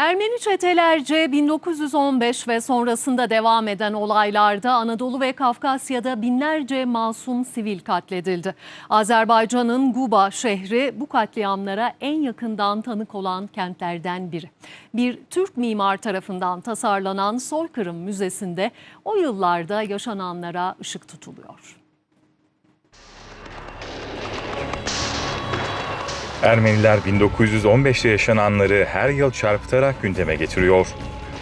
Ermeni çetelerce 1915 ve sonrasında devam eden olaylarda Anadolu ve Kafkasya'da binlerce masum sivil katledildi. Azerbaycan'ın Guba şehri bu katliamlara en yakından tanık olan kentlerden biri. Bir Türk mimar tarafından tasarlanan Soykırım Müzesi'nde o yıllarda yaşananlara ışık tutuluyor. Ermeniler 1915'te yaşananları her yıl çarpıtarak gündeme getiriyor.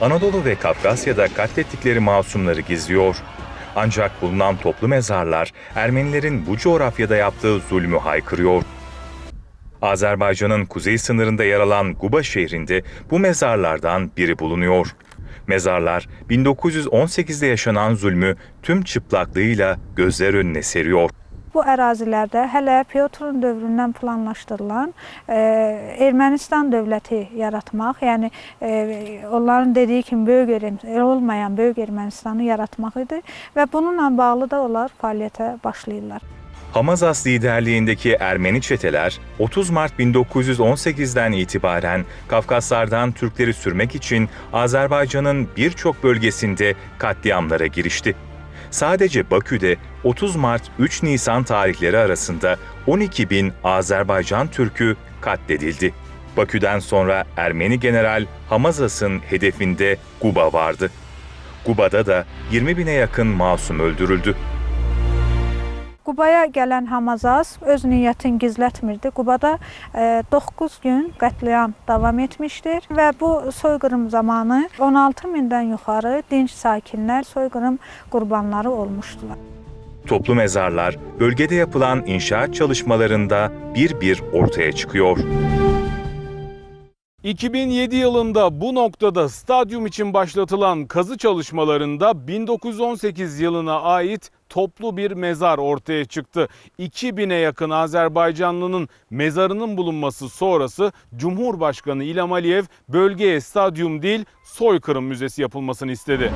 Anadolu ve Kafkasya'da katlettikleri masumları gizliyor. Ancak bulunan toplu mezarlar Ermenilerin bu coğrafyada yaptığı zulmü haykırıyor. Azerbaycan'ın kuzey sınırında yer alan Guba şehrinde bu mezarlardan biri bulunuyor. Mezarlar 1918'de yaşanan zulmü tüm çıplaklığıyla gözler önüne seriyor. Bu ərazilərdə hələ Pyotrun dövründən planlaşdırılan e, Ermənistan dövləti yaratmaq, yəni e, onların dediyi kimi böyük Erm- olmayan böyük Ermənistanı yaratmaq idi və bununla bağlı da onlar fəaliyyətə başlayırlar. Hamazas liderliğindeki Ermeni çeteler 30 Mart 1918'den itibaren Kafkaslardan Türkleri sürmek için Azerbaycan'ın birçok bölgesinde katliamlara girişti. Sadece Bakü'de 30 Mart 3 Nisan tarihleri arasında 12 bin Azerbaycan Türk'ü katledildi. Bakü'den sonra Ermeni General Hamazas'ın hedefinde Guba vardı. Guba'da da 20 bine yakın masum öldürüldü. Qubaya gələn Hamazas öz niyyətini gizlətmirdi. Qubada 9 gün qətliam davam etmişdir və bu soyqırım zamanı 16 mindən yuxarı dinc sakinlər soyqırım qurbanları olmuşdular. Toplu mezarlar bölgede yapılan inşaat çalışmalarında bir bir ortaya çıkıyor. 2007 yılında bu noktada stadyum için başlatılan kazı çalışmalarında 1918 yılına ait toplu bir mezar ortaya çıktı. 2000'e yakın Azerbaycanlının mezarının bulunması sonrası Cumhurbaşkanı İlham Aliyev bölgeye stadyum değil soykırım müzesi yapılmasını istedi.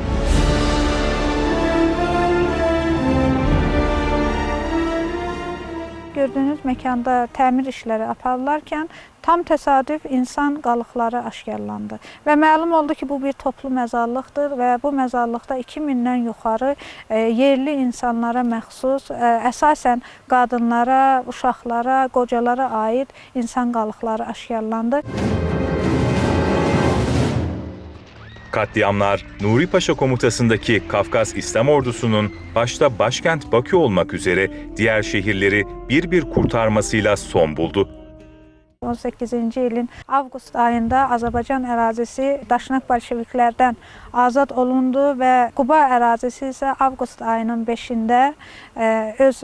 Gördüyünüz məkanda təmir işləri aparılarkən tam təsadüf insan qalıqları aşkarlandı və məlum oldu ki, bu bir toplu məzarlıqdır və bu məzarlıqda 2000-dən yuxarı e, yerli insanlara məxsus, e, əsasən qadınlara, uşaqlara, qocalara aid insan qalıqları aşkarlandı. Katliamlar Nuri Paşa komutasındaki Kafkas İslam Ordusu'nun başta başkent Bakü olmak üzere diğer şehirleri bir bir kurtarmasıyla son buldu. 18-ci ilin avqust ayında Azərbaycan ərazisi Daşnak bolşeviklərdən azad olundu və Quba ərazisi isə avqust ayının 5-də e, öz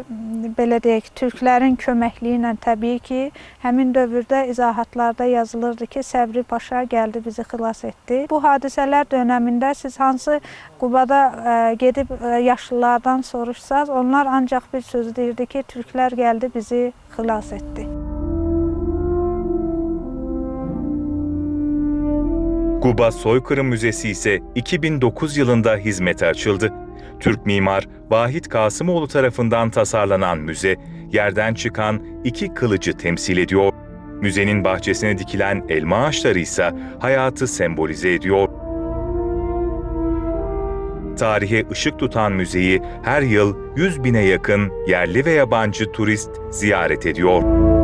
belə deyək, türklərin köməkliyi ilə təbii ki, həmin dövrdə izahatlarda yazılırdı ki, Səbri Paşa gəldi bizi xilas etdi. Bu hadisələr dövründə siz hansı Qubada e, gedib e, yaşlılardan soruşsaz, onlar ancaq bir söz deyirdi ki, türklər gəldi bizi xilas etdi. Guba Soykırım Müzesi ise 2009 yılında hizmete açıldı. Türk mimar Vahit Kasımoğlu tarafından tasarlanan müze, yerden çıkan iki kılıcı temsil ediyor. Müzenin bahçesine dikilen elma ağaçları ise hayatı sembolize ediyor. Tarihe ışık tutan müzeyi her yıl 100 bine yakın yerli ve yabancı turist ziyaret ediyor.